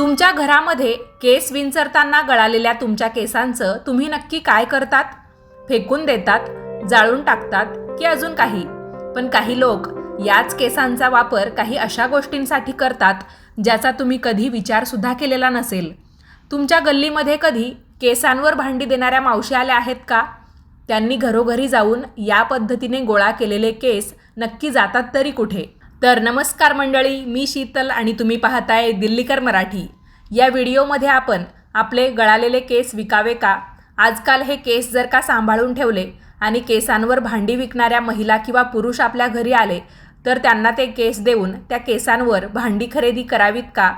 तुमच्या घरामध्ये केस विंचरताना गळालेल्या तुमच्या केसांचं तुम्ही नक्की काय करतात? फेकून देतात? जाळून टाकतात? की अजून काही? पण काही लोक याच केसांचा वापर काही अशा गोष्टींसाठी करतात ज्याचा तुम्ही कधी विचारसुद्धा केलेला नसेल. तुमच्या गल्लीमध्ये कधी केसांवर भांडी देणाऱ्या मावशी आल्या आहेत का? त्यांनी घरोघरी जाऊन या पद्धतीने गोळा केलेले केस नक्की जातात तरी कुठे? तर नमस्कार मंडळी मी शीतल आणि तुम्ही पाहताय दिल्लीकर मराठी. या व्हिडिओमध्ये आपण आपले गळालेले केस विकावे का? आजकाल हे केस जर का सांभाळून ठेवले आणि केसांवर भांडी विकणाऱ्या महिला किंवा पुरुष आपल्या घरी आले तर त्यांना ते केस देऊन त्या केसांवर भांडी खरेदी करावीत का?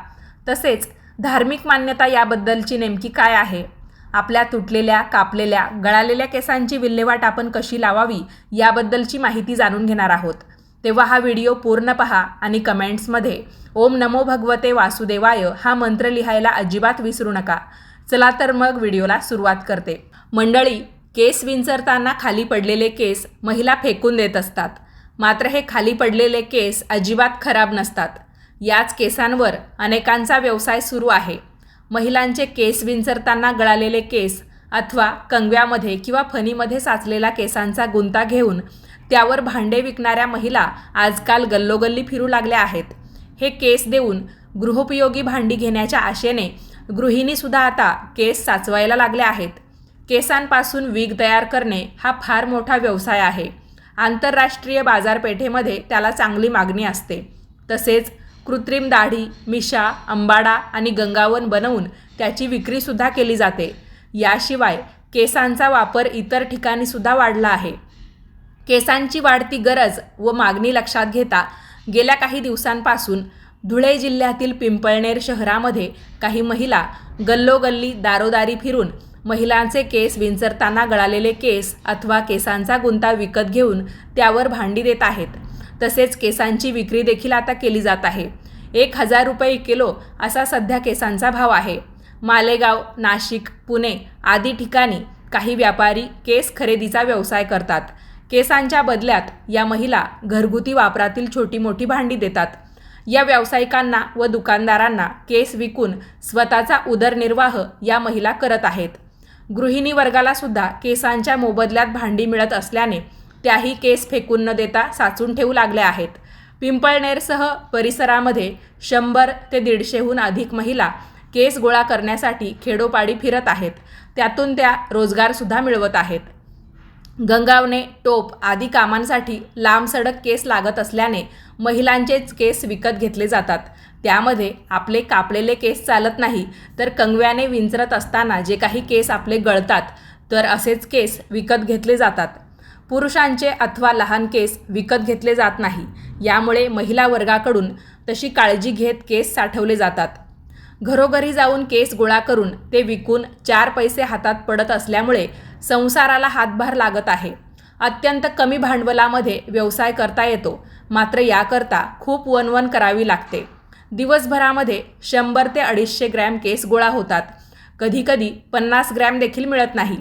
तसेच धार्मिक मान्यता याबद्दलची नेमकी काय आहे? आपल्या तुटलेल्या कापलेल्या गळालेल्या केसांची विल्हेवाट आपण कशी लावावी याबद्दलची माहिती जाणून घेणार आहोत. तेव्हा हा व्हिडिओ पूर्ण पहा आणि कमेंट्समध्ये ओम नमो भगवते वासुदेवाय हा मंत्र लिहायला अजिबात विसरू नका. चला तर मग व्हिडिओला सुरुवात करते. मंडळी केस विंचरताना खाली पडलेले केस महिला फेकून देत असतात. मात्र हे खाली पडलेले केस अजिबात खराब नसतात. याच केसांवर अनेकांचा व्यवसाय सुरू आहे. महिलांचे केस विंचरताना गळालेले केस अथवा कंगव्यामध्ये किंवा फणीमध्ये साचलेला केसांचा गुंता घेऊन त्यावर भांडे विकणाऱ्या महिला आजकाल गल्लोगल्ली फिरू लागल्या आहेत. हे केस देऊन गृहोपयोगी भांडी घेण्याच्या आशेने गृहिणीसुद्धा आता केस साचवायला लागल्या आहेत. केसांपासून वीग तयार करणे हा फार मोठा व्यवसाय आहे. आंतरराष्ट्रीय बाजारपेठेमध्ये त्याला चांगली मागणी असते. तसेच कृत्रिम दाढी मिशा अंबाडा आणि गंगावन बनवून त्याची विक्रीसुद्धा केली जाते. याशिवाय केसांचा वापर इतर ठिकाणीसुद्धा वाढला आहे. केसांची वाढती गरज व मागणी लक्षात घेता गेल्या काही दिवसांपासून धुळे जिल्ह्यातील पिंपळनेर शहरामध्ये काही महिला गल्लोगल्ली दारोदारी फिरून महिलांचे केस विंचरताना गळालेले केस अथवा केसांचा गुंता विकत घेऊन त्यावर भांडी देत आहेत. तसेच केसांची विक्री देखील आता केली जात आहे. एक हजार रुपये किलो असा सध्या केसांचा भाव आहे. मालेगाव नाशिक पुणे आदी ठिकाणी काही व्यापारी केस खरेदीचा व्यवसाय करतात. केसांच्या बदल्यात या महिला घरगुती वापरातील छोटी मोठी भांडी देतात. या व्यावसायिकांना व दुकानदारांना केस विकून स्वतःचा उदरनिर्वाह या महिला करत आहेत. गृहिणी वर्गाला सुद्धा केसांच्या मोबदल्यात भांडी मिळत असल्याने त्याही केस फेकून न देता साचून ठेवू लागल्या आहेत. पिंपळनेरसह परिसरामध्ये शंभर ते दीडशेहून अधिक महिला केस गोळा करण्यासाठी खेडोपाडी फिरत आहेत. त्यातून त्या रोजगारसुद्धा मिळवत आहेत. गंगावणे टोप आदी कामांसाठी लांब सडक केस लागत असल्याने महिलांचेच केस विकत घेतले जातात. त्यामध्ये आपले कापलेले केस चालत नाही तर कंगव्याने विंचरत असताना जे काही केस आपले गळतात तर असेच केस विकत घेतले जातात. पुरुषांचे अथवा लहान केस विकत घेतले जात नाही. यामुळे महिला वर्गाकडून तशी काळजी घेत केस साठवले जातात. घरोघरी जाऊन केस गोळा करून ते विकून चार पैसे हातात पडत असल्यामुळे संसाराला हातभार लागत आहे. अत्यंत कमी भांडवलामध्ये व्यवसाय करता येतो. मात्र याकरता खूप वनवन करावी लागते. दिवसभरामध्ये शंभर ते अडीचशे ग्रॅम केस गोळा होतात. कधीकधी पन्नास ग्रॅम देखील मिळत नाही.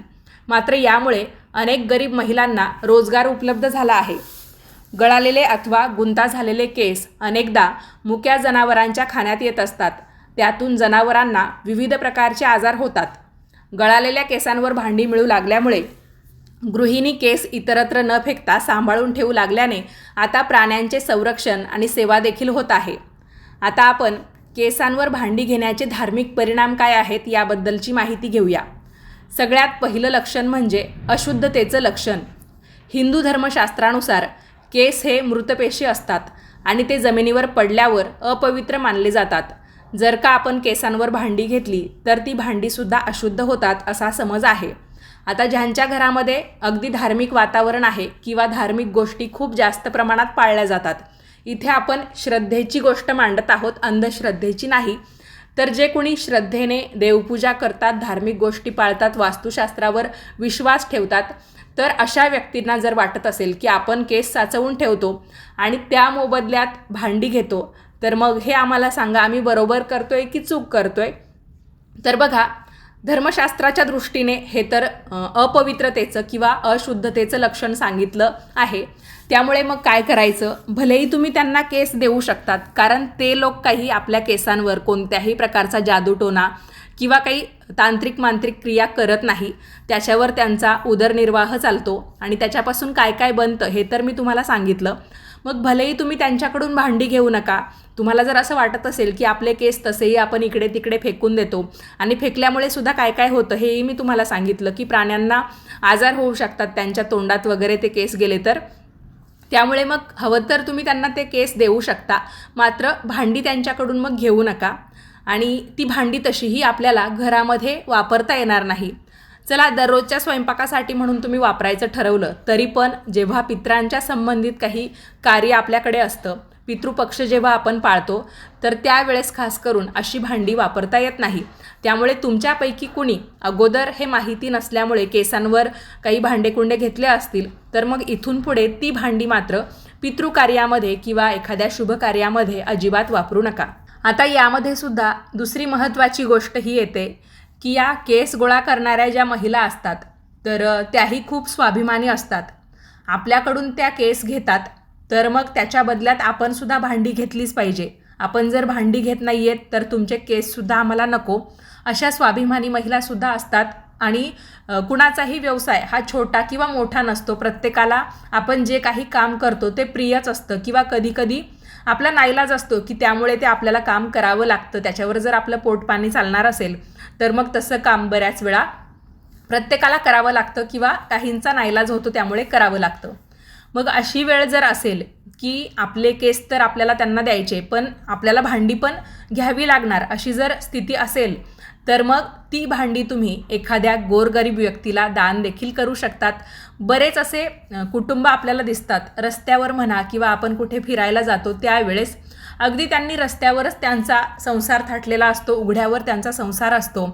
मात्र यामुळे अनेक गरीब महिलांना रोजगार उपलब्ध झाला आहे. गळालेले अथवा गुंता झालेले केस अनेकदा मुक्या जनावरांच्या खाण्यात येत असतात. त्यातून जनावरांना विविध प्रकारचे आजार होतात. गळालेल्या केसांवर भांडी मिळू लागल्यामुळे गृहिणी केस इतरत्र न फेकता सांभाळून ठेवू लागल्याने आता प्राण्यांचे संरक्षण आणि सेवा देखील होत आहे. आता आपण केसांवर भांडी घेण्याचे धार्मिक परिणाम काय आहेत याबद्दलची माहिती घेऊया. सगळ्यात पहिलं लक्षण म्हणजे अशुद्धतेचं लक्षण. हिंदू धर्मशास्त्रानुसार केस हे मृतपेशी असतात आणि ते जमिनीवर पडल्यावर अपवित्र मानले जातात. जर का आपण केसांवर भांडी घेतली तर ती भांडीसुद्धा अशुद्ध होतात असा समज आहे. आता ज्यांच्या घरामध्ये अगदी धार्मिक वातावरण आहे किंवा धार्मिक गोष्टी खूप जास्त प्रमाणात पाळल्या जातात इथे आपण श्रद्धेची गोष्ट मांडत आहोत अंधश्रद्धेची नाही. तर जे कोणी श्रद्धेने देवपूजा करतात धार्मिक गोष्टी पाळतात वास्तुशास्त्रावर विश्वास ठेवतात तर अशा व्यक्तींना जर वाटत असेल की आपण केस साचवून ठेवतो आणि त्या मोबदल्यात भांडी घेतो तर मग हे आम्हाला सांगा आम्ही बरोबर करतोय की चूक करतोय? तर बघा धर्मशास्त्राच्या दृष्टीने हे तर अपवित्रतेचं किंवा अशुद्धतेचं लक्षण सांगितलं आहे. त्यामुळे मग काय करायचं? भलेही तुम्ही त्यांना केस देऊ शकतात कारण ते लोक काही आपल्या केसांवर कोणत्याही प्रकारचा जादूटोना किंवा काही तांत्रिक मांत्रिक क्रिया करत नाही. त्याच्यावर त्यांचा उदरनिर्वाह चालतो. आणि त्याच्यापासून काय काय बनतं हे तर मी तुम्हाला सांगितलं. मग भलेही तुम्ही त्यांच्याकडून भांडी घेऊ नका. तुम्हाला जर असं वाटत असेल की आपले केस तसेही आपण इकडे तिकडे फेकून देतो आणि फेकल्यामुळे सुद्धा काय काय होतं हेही मी तुम्हाला सांगितलं की प्राण्यांना आजार होऊ शकतात त्यांच्या तोंडात वगैरे ते केस गेले तर. त्यामुळे मग हवं तर तुम्ही त्यांना ते केस देऊ शकता. मात्र भांडी त्यांच्याकडून मग घेऊ नका. आणि ती भांडी तशीही आपल्याला घरामध्ये वापरता येणार नाही. चला दररोजच्या स्वयंपाकासाठी म्हणून तुम्ही वापरायचं ठरवलं तरी पण जेव्हा पित्रांच्या संबंधित काही कार्य आपल्याकडे असतं पितृपक्ष जेव्हा आपण पाळतो तर त्यावेळेस खास करून अशी भांडी वापरता येत नाही. त्यामुळे तुमच्यापैकी कुणी अगोदर हे माहिती नसल्यामुळे केसांवर काही भांडेकुंडे घेतले असतील तर मग इथून पुढे ती भांडी मात्र पितृकार्यामध्ये किंवा एखाद्या शुभ कार्यामध्ये अजिबात वापरू नका. आता यामध्ये सुद्धा दुसरी महत्त्वाची गोष्ट ही येते की या केस गोळा करणाऱ्या ज्या महिला असतात तर त्याही खूप स्वाभिमानी असतात. आपल्याकडून त्या केस घेतात तर मग त्याच्या बदल्यात आपणसुद्धा भांडी घेतलीच पाहिजे. आपण जर भांडी घेत नाही आहेत तर तुमचे केससुद्धा आम्हाला नको. अशा स्वाभिमानी महिलासुद्धा असतात आणि कुणाचाही व्यवसाय हा छोटा किंवा मोठा नसतो. प्रत्येकाला आपण जे काही काम करतो ते प्रियच असतं किंवा कधीकधी आपला नाईलाज असतो की त्यामुळे ते आपल्याला काम करावं लागतं. त्याच्यावर जर आपलं पोटपाणी चालणार असेल तर मग तसं काम बऱ्याच वेळा प्रत्येकाला करावं लागतं किंवा काहींचा नाईलाज होतो त्यामुळे करावं लागतं. मग अशी वेळ जर असेल की आपले केस तर आपल्याला त्यांना द्यायचे पण आपल्याला भांडी पण घ्यावी लागणार अशी जर स्थिती असेल तर मग ती भांडी तुम्ही एखाद्या गोरगरीब व्यक्तीला दान देखील करू शकतात. बरेच असे कुटुंब आपल्याला दिसतात रस्त्यावर म्हणा किंवा आपण कुठे फिरायला जातो त्यावेळेस अगदी त्यांनी रस्त्यावरच त्यांचा संसार थाटलेला असतो उघड्यावर त्यांचा संसार असतो.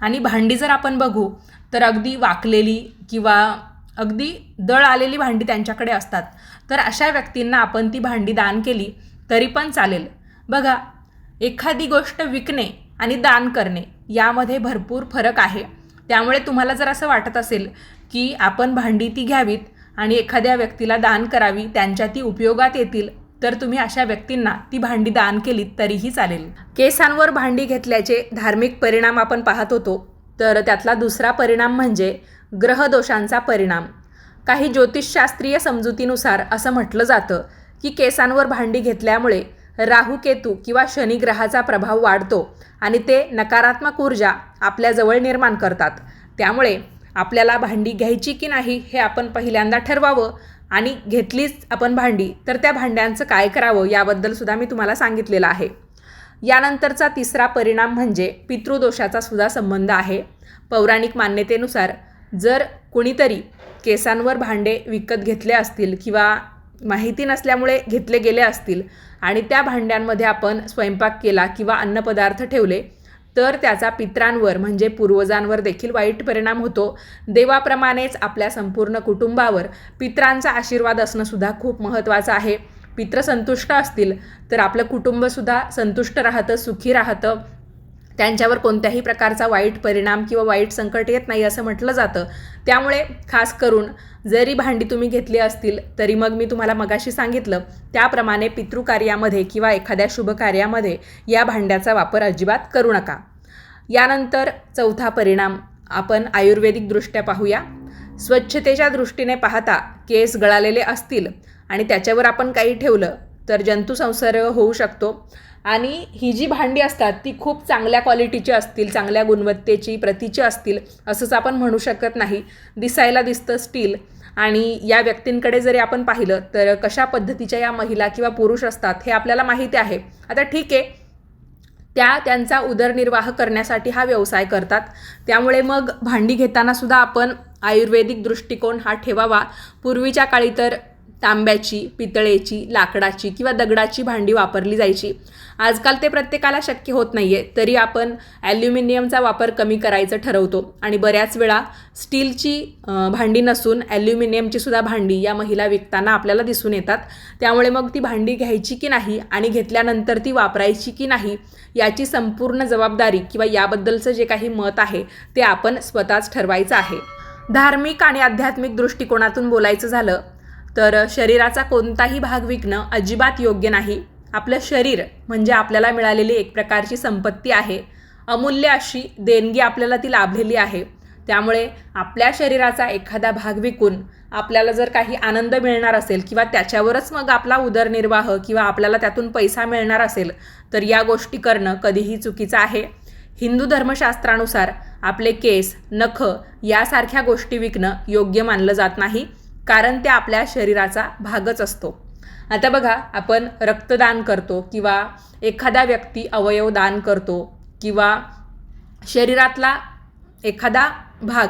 आणि भांडी जर आपण बघू तर अगदी वाकलेली किंवा अगदी दळ आलेली भांडी त्यांच्याकडे असतात. तर अशा व्यक्तींना आपण ती भांडी दान केली तरी पण चालेल. बघा एखादी गोष्ट विकणे आणि दान करणे यामध्ये भरपूर फरक आहे. त्यामुळे तुम्हाला जर असं वाटत असेल की आपण भांडी ती घ्यावीत आणि एखाद्या व्यक्तीला दान करावी त्यांच्या ती उपयोगात येतील तर तुम्ही अशा व्यक्तींना ती भांडी दान केलीत तरीही चालेल. केसांवर भांडी घेतल्याचे धार्मिक परिणाम आपण पाहत होतो. तर त्यातला दुसरा परिणाम म्हणजे ग्रहदोषांचा परिणाम. काही ज्योतिषशास्त्रीय समजुतीनुसार असं म्हटलं जातं की केसांवर भांडी घेतल्यामुळे राहू केतू किंवा शनिग्रहाचा प्रभाव वाढतो आणि ते नकारात्मक ऊर्जा आपल्याजवळ निर्माण करतात. त्यामुळे आपल्याला भांडी घ्यायची की नाही हे आपण पहिल्यांदा ठरवावं आणि घेतलीच आपण भांडी तर त्या भांड्यांचं काय करावं याबद्दल सुद्धा मी तुम्हाला सांगितलेलं आहे. यानंतरचा तिसरा परिणाम म्हणजे पितृदोषाचा सुद्धा संबंध आहे. पौराणिक मान्यतेनुसार जर कुणीतरी केसांवर भांडे विकत घेतले असतील किंवा माहिती नसल्यामुळे घेतले गेले असतील आणि त्या भांड्यांमध्ये आपण स्वयंपाक केला किंवा अन्नपदार्थ ठेवले तर त्याचा पित्रांवर म्हणजे पूर्वजांवर देखील वाईट परिणाम होतो. देवाप्रमाणेच आपल्या संपूर्ण कुटुंबावर पित्रांचा आशीर्वाद असणंसुद्धा खूप महत्त्वाचं आहे. पित्र संतुष्ट असतील तर आपलं कुटुंबसुद्धा संतुष्ट राहतं सुखी राहतं. त्यांच्यावर कोणत्याही प्रकारचा वाईट परिणाम किंवा वाईट संकट येत नाही असं म्हटलं जातं. त्यामुळे खास करून जरी भांडी तुम्ही घेतली असतील तरी मग मी तुम्हाला मगाशी सांगितलं त्याप्रमाणे पितृकार्यामध्ये किंवा एखाद्या शुभ कार्यामध्ये या भांड्याचा वापर अजिबात करू नका. यानंतर चौथा परिणाम आपण आयुर्वेदिकदृष्ट्या पाहूया. स्वच्छतेच्या दृष्टीने पाहता केस गळालेले असतील आणि त्याच्यावर आपण काही ठेवलं तर जंतुसंसर्ग होऊ शकतो. आणि ही जी भांडी असतात ती खूप चांगल्या क्वालिटीची असतील चांगल्या गुणवत्तेची प्रतीची असतील असंच आपण म्हणू शकत नाही. दिसायला दिसतं स्टील आणि या व्यक्तींकडे जरी आपण पाहिलं तर कशा पद्धतीच्या या महिला किंवा पुरुष असतात हे आपल्याला माहिती आहे. आता ठीक आहे त्या त्यांचा उदरनिर्वाह करण्यासाठी हा व्यवसाय करतात. त्यामुळे मग भांडी घेताना सुद्धा आपण आयुर्वेदिक दृष्टिकोन हा ठेवावा. पूर्वीच्या काळी तर तांब्याची पितळेची लाकडाची किंवा दगडाची भांडी वापरली जायची. आजकाल ते प्रत्येकाला शक्य होत नाही आहे तरी आपण ॲल्युमिनियमचा वापर कमी करायचं ठरवतो. आणि बऱ्याच वेळा स्टीलची भांडी नसून ॲल्युमिनियमची सुद्धा भांडी या महिला विकताना आपल्याला दिसून येतात. त्यामुळे मग ती भांडी घ्यायची की नाही आणि घेतल्यानंतर ती वापरायची की नाही याची संपूर्ण जबाबदारी किंवा याबद्दलचं जे काही मत आहे ते आपण स्वतःच ठरवायचं आहे. धार्मिक आणि आध्यात्मिक दृष्टिकोनातून बोलायचं झालं तर शरीराचा कोणताही भाग विकणं अजिबात योग्य नाही. आपलं शरीर म्हणजे आपल्याला मिळालेली एक प्रकारची संपत्ती आहे. अमूल्य अशी देणगी आपल्याला ती लाभलेली आहे. त्यामुळे आपल्या शरीराचा एखादा भाग विकून आपल्याला जर काही आनंद मिळणार असेल किंवा त्याच्यावरच मग आपला उदरनिर्वाह किंवा आपल्याला त्यातून पैसा मिळणार असेल तर या गोष्टी करणं कधीही चुकीचं आहे. हिंदू धर्मशास्त्रानुसार आपले केस नख यासारख्या गोष्टी विकणं योग्य मानलं जात नाही. कारण ते आपल्या शरीराचा भागच असतो. आता बघा आपण रक्तदान करतो किंवा एखादा व्यक्ती अवयव दान करतो किंवा शरीरातला एखादा भाग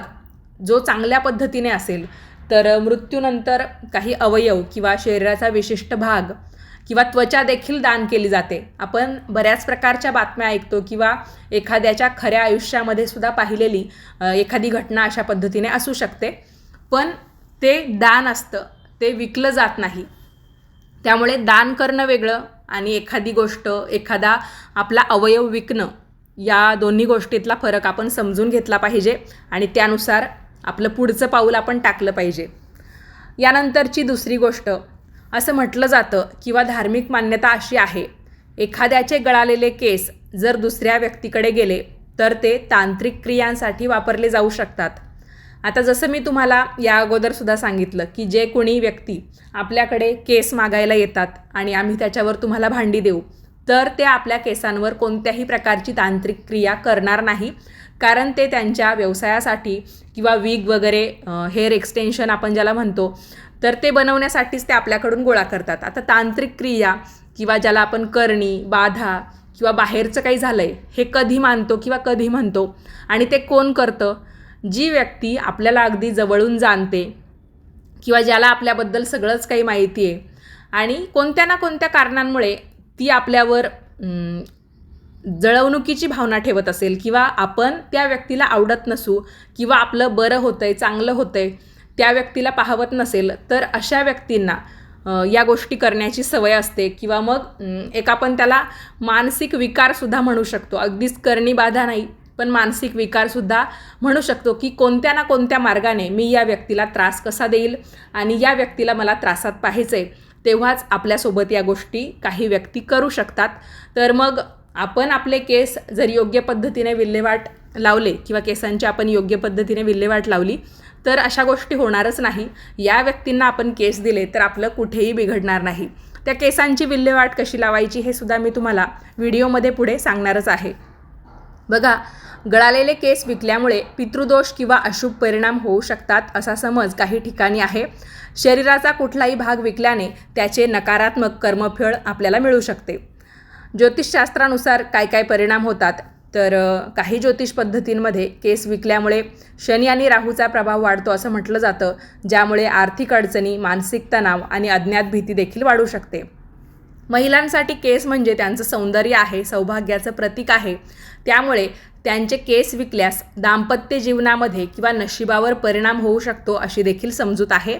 जो चांगल्या पद्धतीने असेल तर मृत्यूनंतर काही अवयव किंवा शरीराचा विशिष्ट भाग किंवा त्वचा देखील दान केली जाते. आपण बऱ्याच प्रकारच्या बातम्या ऐकतो किंवा एखाद्याच्या खऱ्या आयुष्यामध्ये सुद्धा पाहिलेली एखादी घटना अशा पद्धतीने असू शकते. पण ते दान असतं ते विकलं जात नाही. त्यामुळे दान करणं वेगळं आणि एखादी गोष्ट एखादा आपला अवयव विकणं या दोन्ही गोष्टीतला फरक आपण समजून घेतला पाहिजे आणि त्यानुसार आपलं पुढचं पाऊल आपण टाकलं पाहिजे. यानंतरची दुसरी गोष्ट असं म्हटलं जातं किंवा धार्मिक मान्यता अशी आहे एखाद्याचे गळालेले केस जर दुसऱ्या व्यक्तीकडे गेले तर ते तांत्रिक क्रियांसाठी वापरले जाऊ शकतात. आता जसं मी तुम्हाला या अगोदरसुद्धा सांगितलं की जे कोणी व्यक्ती आपल्याकडे केस मागायला येतात आणि आम्ही त्याच्यावर तुम्हाला भांडी देऊ तर ते आपल्या केसांवर कोणत्याही प्रकारची तांत्रिक क्रिया करणार नाही. कारण ते त्यांच्या व्यवसायासाठी किंवा वीग वगैरे हेअर एक्सटेन्शन आपण ज्याला म्हणतो तर ते बनवण्यासाठीच ते आपल्याकडून गोळा करतात. आता तांत्रिक क्रिया किंवा ज्याला आपण करणी बाधा किंवा बाहेरचं काही झालं आहे हे कधी मानतो किंवा कधी म्हणतो आणि ते कोण करतं? जी व्यक्ती आपल्याला अगदी जवळून जाणते किंवा ज्याला आपल्याबद्दल सगळंच काही माहिती आहे आणि कोणत्या ना कोणत्या कारणांमुळे ती आपल्यावर जळवणुकीची भावना ठेवत असेल किंवा आपण त्या व्यक्तीला आवडत नसू किंवा आपलं बरं होतंय चांगलं होतंय त्या व्यक्तीला पाहवत नसेल तर अशा व्यक्तींना या गोष्टी करण्याची सवय असते किंवा मग एक आपण त्याला मानसिक विकारसुद्धा म्हणू शकतो. अगदीच करणी बाधा नाही. पण मानसिक विकारसुद्धा म्हणू शकतो की कोणत्या ना कोणत्या मार्गाने मी या व्यक्तीला त्रास कसा देईल आणि या व्यक्तीला मला त्रासात पाहायचं आहे तेव्हाच आपल्यासोबत या गोष्टी काही व्यक्ती करू शकतात. तर मग आपण आपले केस जर योग्य पद्धतीने विल्हेवाट लावले किंवा केसांची आपण योग्य पद्धतीने विल्हेवाट लावली तर अशा गोष्टी होणारच नाही. या व्यक्तींना आपण केस दिले तर आपलं कुठेही बिघडणार नाही. त्या केसांची विल्हेवाट कशी लावायची हे सुद्धा मी तुम्हाला व्हिडिओमध्ये पुढे सांगणारच आहे. बघा गळालेले केस विकल्यामुळे पितृदोष किंवा अशुभ परिणाम होऊ शकतात असा समज काही ठिकाणी आहे. शरीराचा कुठलाही भाग विकल्याने त्याचे नकारात्मक कर्मफळ आपल्याला मिळू शकते. ज्योतिषशास्त्रानुसार काय काय परिणाम होतात? तर काही ज्योतिष पद्धतींमध्ये केस विकल्यामुळे शनी आणि राहूचा प्रभाव वाढतो असं म्हटलं जातं ज्यामुळे आर्थिक अडचणी मानसिक तणाव आणि अज्ञात भीती देखील वाढू शकते. महिलांसाठी केस म्हणजे त्यांचं सौंदर्य आहे सौभाग्याचं प्रतीक आहे. त्यामुळे त्यांचे केस विकल्यास दाम्पत्य जीवनामध्ये किंवा नशिबावर परिणाम होऊ शकतो अशी देखील समजूत आहे.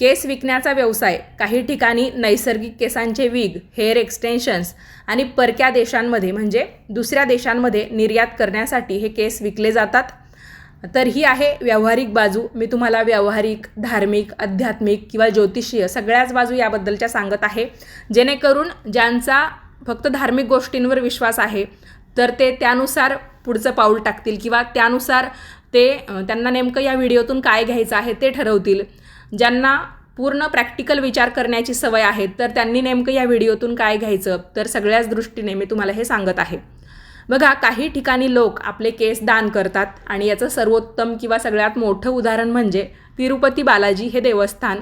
केस विकण्याचा व्यवसाय काही ठिकाणी नैसर्गिक केसांचे विग हेअर एक्सटेन्शन्स आणि परक्या देशांमध्ये म्हणजे दुसऱ्या देशांमध्ये निर्यात करण्यासाठी हे केस विकले जातात. तर ही आहे व्यावहारिक बाजू. मी तुम्हाला व्यावहारिक धार्मिक आध्यात्मिक किंवा ज्योतिषीय सगळ्याच बाजू याबद्दलच्या सांगत आहे. जेणेकरून ज्यांचा फक्त धार्मिक गोष्टींवर विश्वास आहे तर ते त्यानुसार पुढचं पाऊल टाकतील किंवा त्यानुसार ते त्यांना नेमकं या व्हिडिओतून काय घ्यायचं आहे ते ठरवतील. ज्यांना पूर्ण प्रॅक्टिकल विचार करण्याची सवय आहे तर त्यांनी नेमकं या व्हिडिओतून काय घ्यायचं तर सगळ्याच दृष्टीने मी तुम्हाला हे सांगत आहे. बघा काही ठिकाणी लोक आपले केस दान करतात आणि याचं सर्वोत्तम किंवा सगळ्यात मोठं उदाहरण म्हणजे तिरुपती बालाजी हे देवस्थान.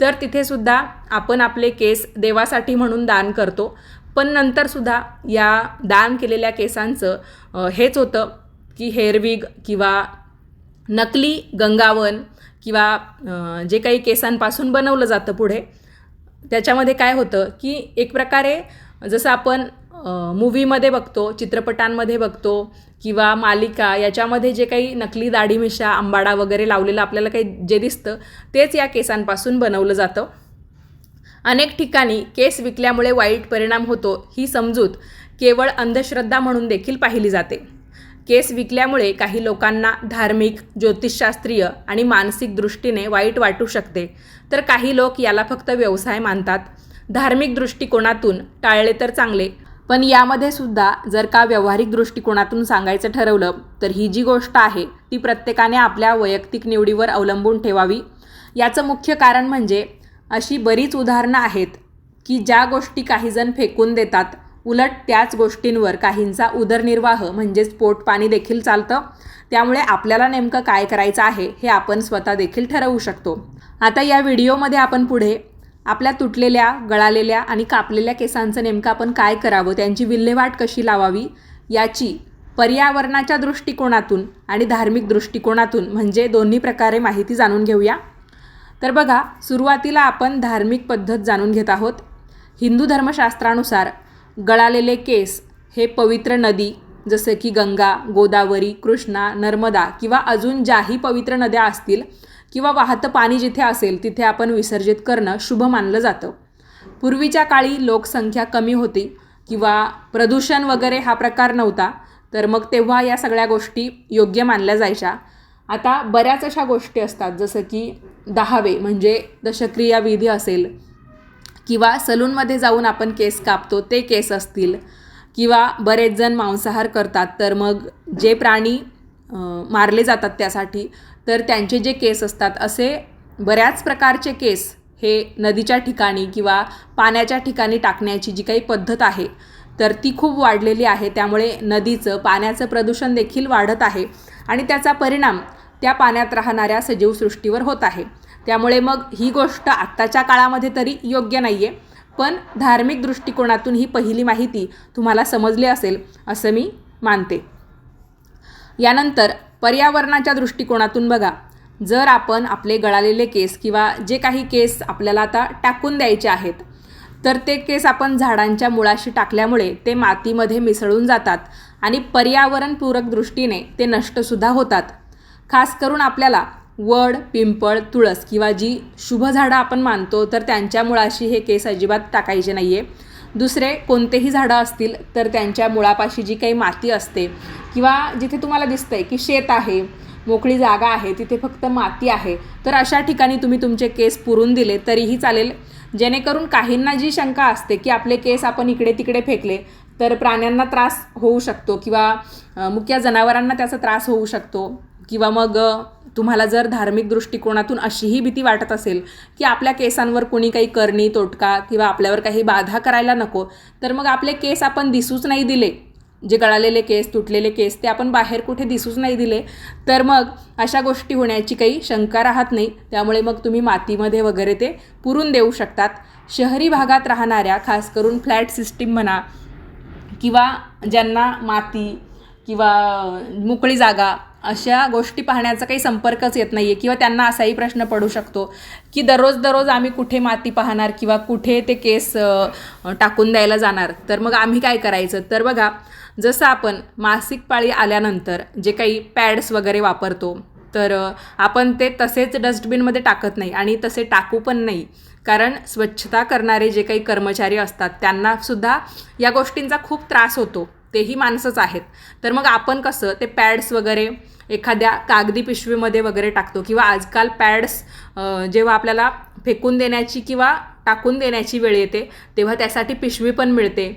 तर तिथेसुद्धा आपण आपले केस देवासाठी म्हणून दान करतो. पण नंतरसुद्धा या दान केलेल्या केसांचं हेच होतं की हेअरविग किंवा नकली गंगावन किंवा जे काही केसांपासून बनवलं जातं पुढे त्याच्यामध्ये काय होतं की एक प्रकारे जसं आपण मूवीमध्ये बघतो चित्रपटांमध्ये बघतो किंवा मालिका याच्यामध्ये जे काही नकली दाढी मिशा आंबाडा वगैरे लावलेलं आपल्याला काही जे दिसतं तेच या केसांपासून बनवलं जातं. अनेक ठिकाणी केस विकल्यामुळे वाईट परिणाम होतो ही समजूत केवळ अंधश्रद्धा म्हणून देखील पाहिली जाते. केस विकल्यामुळे काही लोकांना धार्मिक ज्योतिषशास्त्रीय आणि मानसिक दृष्टीने वाईट वाटू शकते. तर काही लोक याला फक्त व्यवसाय मानतात. धार्मिक दृष्टिकोनातून टाळले तर चांगले पण यामध्ये सुद्धा जर का व्यावहारिक दृष्टिकोनातून सांगायचं ठरवलं तर ही जी गोष्ट आहे ती प्रत्येकाने आपल्या वैयक्तिक निवडीवर अवलंबून ठेवावी. याचं मुख्य कारण म्हणजे अशी बरीच उदाहरणं आहेत की ज्या गोष्टी काहीजण फेकून देतात उलट त्याच गोष्टींवर काहींचा उदरनिर्वाह म्हणजेच पोटपाणी देखील चालतं. त्यामुळे आपल्याला नेमकं काय करायचं आहे हे आपण स्वतः देखील ठरवू शकतो. आता या व्हिडिओमध्ये आपण पुढे आपल्या तुटलेल्या गळालेल्या आणि कापलेल्या केसांचं नेमकं आपण काय करावं? त्यांची विल्हेवाट कशी लावावी? याची पर्यावरणाच्या दृष्टिकोनातून आणि धार्मिक दृष्टिकोनातून म्हणजे दोन्ही प्रकारे माहिती जाणून घेऊया. तर बघा सुरुवातीला आपण धार्मिक पद्धत जाणून घेत आहोत. हिंदू धर्मशास्त्रानुसार गळालेले केस हे पवित्र नदी जसं की गंगा गोदावरी कृष्णा नर्मदा किंवा अजून ज्याही पवित्र नद्या असतील किंवा वाहतं पाणी जिथे असेल तिथे आपण विसर्जित करणं शुभ मानलं जातं. पूर्वीच्या काळी लोकसंख्या कमी होती किंवा प्रदूषण वगैरे हा प्रकार नव्हता तर मग तेव्हा या सगळ्या गोष्टी योग्य मानल्या जायच्या. आता बऱ्याच अशा गोष्टी असतात जसं की दहावे म्हणजे दशक्रिया विधी असेल किंवा सलूनमध्ये जाऊन आपण केस कापतो ते केस असतील किंवा बरेच जण मांसाहार करतात तर मग जे प्राणी मारले जातात त्यासाठी तर त्यांचे जे केस असतात असे बऱ्याच प्रकारचे केस हे नदीच्या ठिकाणी किंवा पाण्याच्या ठिकाणी टाकण्याची जी काही पद्धत आहे तर ती खूप वाढलेली आहे. त्यामुळे नदीचं पाण्याचं प्रदूषण देखील वाढत आहे आणि त्याचा परिणाम त्या पाण्यात राहणाऱ्या सजीवसृष्टीवर होत आहे. त्यामुळे मग ही गोष्ट आत्ताच्या काळामध्ये तरी योग्य नाही आहे पण धार्मिक दृष्टिकोनातून ही पहिली माहिती तुम्हाला समजली असेल असं मी मानते. यानंतर पर्यावरणाच्या दृष्टिकोनातून बघा. जर आपण आपले गळालेले केस किंवा जे काही केस आपल्याला आता टाकून द्यायचे आहेत तर ते केस आपण झाडांच्या मुळाशी टाकल्यामुळे ते मातीमध्ये मिसळून जातात आणि पर्यावरणपूरक दृष्टीने ते नष्टसुद्धा होतात. खास करून आपल्याला वड पिंपळ तुळस किंवा जी शुभ झाडं आपण मानतो तर त्यांच्या मुळाशी हे केस अजिबात टाकायचे नाही आहे दुसरे कोणतेही झाडं असतील तर त्यांच्या मुळापाशी जी काही माती असते किंवा जिथे तुम्हाला दिसतं आहे की शेत आहे मोकळी जागा आहे तिथे फक्त माती आहे तर अशा ठिकाणी तुम्ही तुमचे केस पुरून दिले तरीही चालेल. जेणेकरून काहींना जी शंका असते की आपले केस आपण इकडे तिकडे फेकले तर प्राण्यांना त्रास होऊ शकतो किंवा मुख्य जनावरांना त्याचा त्रास होऊ शकतो. किंवा मग तुम्हाला जर धार्मिक दृष्टिकोनातून अशीही भीती वाटत असेल की आपल्या केसांवर कोणी काही करणी तोटका किंवा आपल्यावर काही बाधा करायला नको तर मग आपले केस आपण दिसूच नाही दिले. जे गळालेले केस तुटलेले केस ते आपण बाहेर कुठे दिसूच नाही दिले. तर मग अशा गोष्टी होण्याची काही शंका राहत नाही. त्यामुळे मग तुम्ही मातीमध्ये वगैरे ते पुरून देऊ शकतात. शहरी भागात राहणाऱ्या खास करून फ्लॅट सिस्टीम म्हणा किंवा ज्यांना माती किंवा मोकळी जागा अशा गोष्टी पाहण्याचा काही संपर्कच येत नाही आहे किंवा त्यांना असाही प्रश्न पडू शकतो की दररोज दररोज आम्ही कुठे माती पाहणार किंवा कुठे ते केस टाकून द्यायला जाणार? तर मग आम्ही काय करायचं? तर बघा जसं आपण मासिक पाळी आल्यानंतर जे काही पॅड्स वगैरे वापरतो तर आपण ते तसेच डस्टबिनमध्ये टाकत नाही आणि तसे टाकू पण नाही. कारण स्वच्छता करणारे जे काही कर्मचारी असतात त्यांनासुद्धा या गोष्टींचा खूप त्रास होतो. तेही माणसंच आहेत. तर मग आपण कसं ते पॅड्स वगैरे एखाद्या कागदी पिशवीमध्ये वगैरे टाकतो किंवा आजकाल पॅड्स जेव्हा आपल्याला फेकून देण्याची किंवा टाकून देण्याची वेळ येते तेव्हा त्यासाठी पिशवी पण मिळते.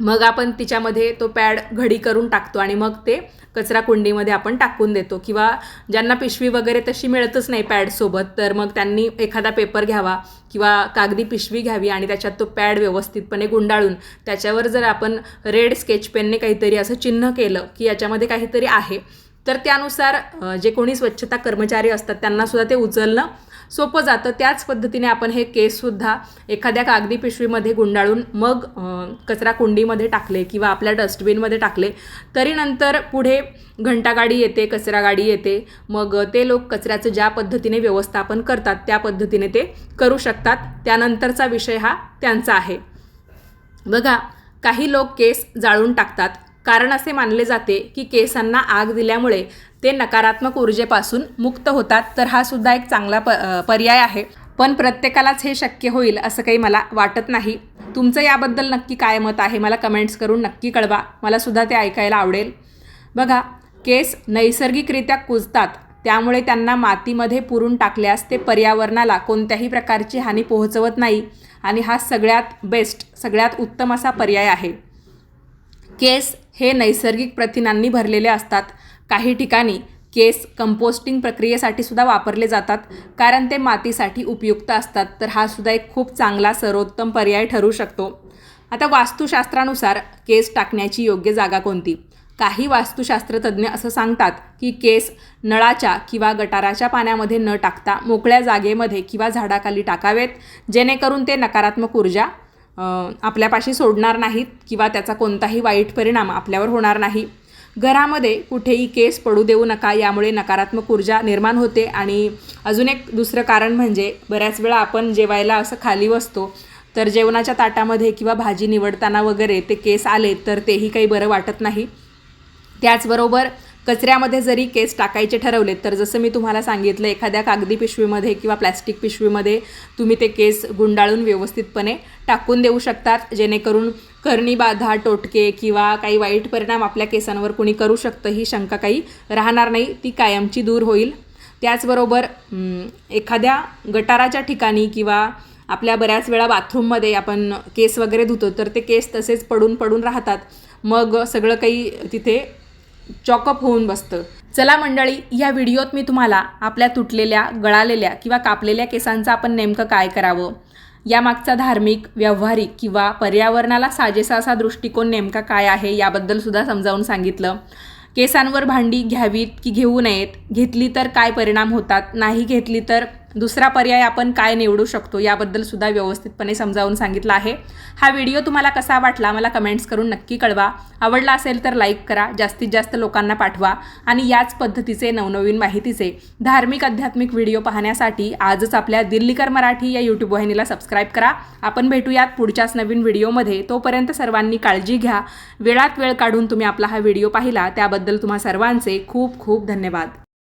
मग आपण तिच्यामध्ये तो पॅड घडी करून टाकतो आणि मग ते कचरा कुंडीमध्ये आपण टाकून देतो. किंवा ज्यांना पिशवी वगैरे तशी मिळतच नाही पॅडसोबत तर मग त्यांनी एखादा पेपर घ्यावा किंवा कागदी पिशवी घ्यावी आणि त्याच्यात तो पॅड व्यवस्थितपणे गुंडाळून त्याच्यावर जर आपण रेड स्केच पेनने काहीतरी असं चिन्ह केलं की याच्यामध्ये काहीतरी आहे तर त्यानुसार जे कोणी स्वच्छता कर्मचारी असतात त्यांनासुद्धा ते उचलणं सोपं जातं. त्याच पद्धतीने आपण हे केससुद्धा एखाद्या कागदी पिशवीमध्ये गुंडाळून मग कचरा कुंडीमध्ये टाकले किंवा आपल्या डस्टबिनमध्ये टाकले तरी नंतर पुढे घंटागाडी येते कचरा गाडी येते. मग ते लोक कचऱ्याचं ज्या पद्धतीने व्यवस्थापन करतात त्या पद्धतीने ते करू शकतात. त्यानंतरचा विषय हा त्यांचा आहे. बघा काही लोक केस जाळून टाकतात. कारण असे मानले जाते की केसांना आग दिल्यामुळे ते नकारात्मक ऊर्जेपासून मुक्त होतात तर हा सुद्धा एक चांगला प पर्याय आहे. पण प्रत्येकालाच हे शक्य होईल असं काही मला वाटत नाही. तुमचं याबद्दल नक्की काय मत आहे? मला कमेंट्स करून नक्की कळवा. मला सुद्धा ते ऐकायला आवडेल. बघा केस नैसर्गिकरित्या कुजतात. त्यामुळे त्यांना मातीमध्ये पुरून टाकल्यास ते पर्यावरणाला कोणत्याही प्रकारची हानी पोहोचवत नाही आणि हा सगळ्यात बेस्ट सगळ्यात उत्तम असा पर्याय आहे. केस हे नैसर्गिक प्रथिनांनी भरलेले असतात. काही ठिकाणी केस कंपोस्टिंग प्रक्रियेसाठी सुद्धा वापरले जातात. कारण ते मातीसाठी उपयुक्त असतात. तर हा सुद्धा एक खूप चांगला सर्वोत्तम पर्याय ठरू शकतो. आता वास्तुशास्त्रानुसार केस टाकण्याची योग्य जागा कोणती? काही वास्तुशास्त्रतज्ज्ञ असं सांगतात की केस नळाच्या किंवा गटाराच्या पाण्यामध्ये न टाकता मोकळ्या जागेमध्ये किंवा झाडाखाली टाकावेत जेणेकरून ते नकारात्मक ऊर्जा आपल्यापाशी सोडणार नाहीत किंवा त्याचा कोणताही वाईट परिणाम आपल्यावर होणार नाही. घरामध्ये कुठेही केस पडू देऊ नका यामुळे नकारात्मक ऊर्जा निर्माण होते. आणि अजून एक दुसरं कारण म्हणजे बऱ्याच वेळा आपण जेवायला असं खाली बसतो तर जेवणाच्या ताटामध्ये किंवा भाजी निवडताना वगैरे ते केस आले तर तेही काही बरं वाटत नाही. त्याचबरोबर कचऱ्यामध्ये जरी केस टाकायचे ठरवले तर जसं मी तुम्हाला सांगितलं एखाद्या कागदी पिशवीमध्ये किंवा प्लॅस्टिक पिशवीमध्ये तुम्ही ते केस गुंडाळून व्यवस्थितपणे टाकून देऊ शकतात जेणेकरून करणी बाधा टोटके किंवा काही वाईट परिणाम आपल्या केसांवर कुणी करू शकतं ही शंका काही राहणार नाही ती कायमची दूर होईल. त्याचबरोबर एखाद्या गटाराच्या ठिकाणी किंवा आपल्या बऱ्याच वेळा बाथरूममध्ये आपण केस वगैरे धुतो तर ते केस तसेच पडून पडून राहतात. मग सगळं काही तिथे चॉकअप होऊन बसतं. चला मंडळी या व्हिडिओत मी तुम्हाला आपल्या तुटलेल्या गळालेल्या किंवा कापलेल्या केसांचं आपण नेमकं काय करावं? यामागचा धार्मिक व्यावहारिक किंवा पर्यावरणाला साजेसा असा दृष्टिकोन नेमका काय आहे याबद्दलसुद्धा समजावून सांगितलं. केसांवर भांडी घ्यावीत की घेऊ नयेत? घेतली तर काय परिणाम होतात? नाही घेतली तर दुसरा पर्याय आपण काय निवडू शकतो याबद्दल सुद्धा व्यवस्थितपणे समजावून सांगितलं आहे. हा व्हिडिओ तुम्हाला कसा वाटला मला कमेंट्स करून नक्की कळवा. आवडला असेल तर लाईक करा जास्तीत जास्त लोकांना पाठवा आणि याच पद्धतीचे नवनवीन माहितीचे धार्मिक आध्यात्मिक व्हिडिओ पाहण्यासाठी आजच आपल्या दिल्लीकर मराठी या यूट्यूब वाहिनीला सबस्क्राईब करा. आपण भेटूयात पुढच्याच नवीन व्हिडिओमध्ये. तोपर्यंत सर्वांनी काळजी घ्या. वेळात वेळ काढून तुम्ही आपला हा व्हिडिओ पाहिला त्याबद्दल तुम्हा सर्वांचे खूप खूप धन्यवाद.